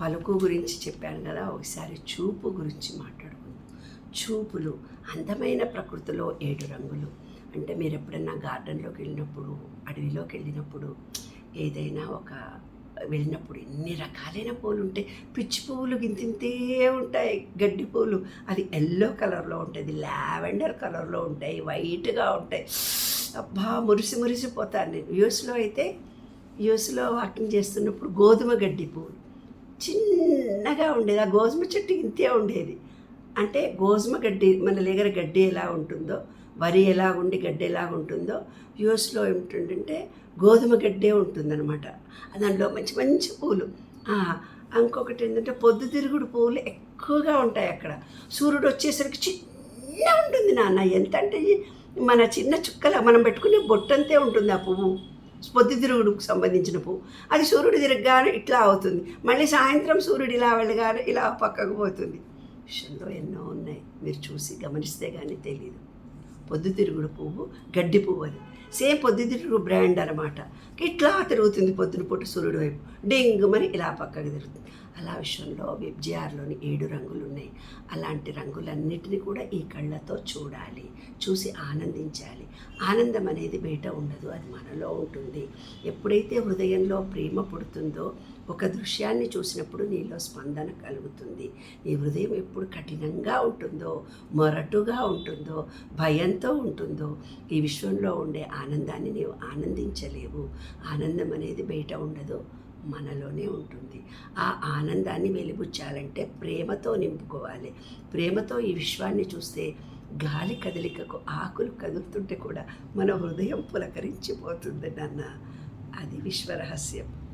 పలుకు గురించి చెప్పాను కదా ఒకసారి చూపు గురించి మాట్లాడుకుందాం. చూపులు అందమైన ప్రకృతిలో ఏడు రంగులు. అంటే మీరు ఎప్పుడైనా గార్డెన్లోకి వెళ్ళినప్పుడు అడవిలోకి వెళ్ళినప్పుడు ఏదైనా ఒక వెళ్ళినప్పుడు ఎన్ని రకాలైన పూలు ఉంటాయి. పిచ్చి పువ్వులు గింతింతే ఉంటాయి. గడ్డి పూలు అది ఎల్లో కలర్లో ఉంటుంది లావెండర్ కలర్లో ఉంటాయి వైట్గా ఉంటాయి. అబ్బా మురిసి మురిసిపోతాను నేను. యూస్లో అయితే యూస్లో వాకింగ్ చేస్తున్నప్పుడు గోధుమ గడ్డి పువ్వులు చిన్నగా ఉండేది. ఆ గోధుమ చెట్టు ఇంతే ఉండేది. అంటే గోధుమ గడ్డి మన దగ్గర గడ్డి ఎలా ఉంటుందో వరి ఎలా ఉండి గడ్డి ఎలా ఉంటుందో యూఎస్లో ఏమిటంటే గోధుమ గడ్డే ఉంటుందన్నమాట. దాంట్లో మంచి మంచి పూలు. ఇంకొకటి ఏంటంటే పొద్దుతిరుగుడు పువ్వులు ఎక్కువగా ఉంటాయి అక్కడ. సూర్యుడు వచ్చేసరికి చిన్న ఉంటుంది నాన్న. ఎంత అంటే మన చిన్న చుక్కల మనం పెట్టుకునే బొట్టంతే ఉంటుంది ఆ పువ్వు. పొద్దుతిరుగుడుకు సంబంధించిన పువ్వు. అది సూర్యుడు తిరగగానే ఇట్లా అవుతుంది. మళ్ళీ సాయంత్రం సూర్యుడు ఇలా వెళ్ళగానే ఇలా పక్కకు పోతుంది. విషయంలో ఎన్నో ఉన్నాయి. మీరు చూసి గమనిస్తే కానీ తెలియదు పొద్దుతిరుగుడు పువ్వు గడ్డి పువ్వు అది. సేమ్ పొద్దుతిరుగుడు బ్రాండ్ అనమాట. ఇట్లా తిరుగుతుంది పొద్దున పూట సూర్యుడు వైపు. డెంగుమని ఇలా పక్కకు తిరుగుతుంది. అలా విషయంలో వెబ్జిఆర్లోని ఏడు రంగులు అలాంటి రంగులన్నిటినీ కూడా ఈ కళ్ళతో చూడాలి చూసి ఆనందించాలి. ఆనందం అనేది బయట ఉండదు అది మనలో ఉంటుంది. ఎప్పుడైతే హృదయంలో ప్రేమ పుడుతుందో ఒక దృశ్యాన్ని చూసినప్పుడు నీలో స్పందన కలుగుతుంది. నీ హృదయం ఎప్పుడు కఠినంగా ఉంటుందో మొరటుగా ఉంటుందో భయంతో ఉంటుందో ఈ విశ్వంలో ఉండే ఆనందాన్ని నీవు ఆనందించలేవు. ఆనందం అనేది బయట ఉండదు మనలోనే ఉంటుంది. ఆ ఆనందాన్ని వెలిబుచ్చాలంటే ప్రేమతో నింపుకోవాలి. ప్రేమతో ఈ విశ్వాన్ని చూస్తే గాలి కదలికకు ఆకులు కదులుతుంటే కూడా మన హృదయం పులకరించిపోతుంది నాన్న. అది విశ్వరహస్యం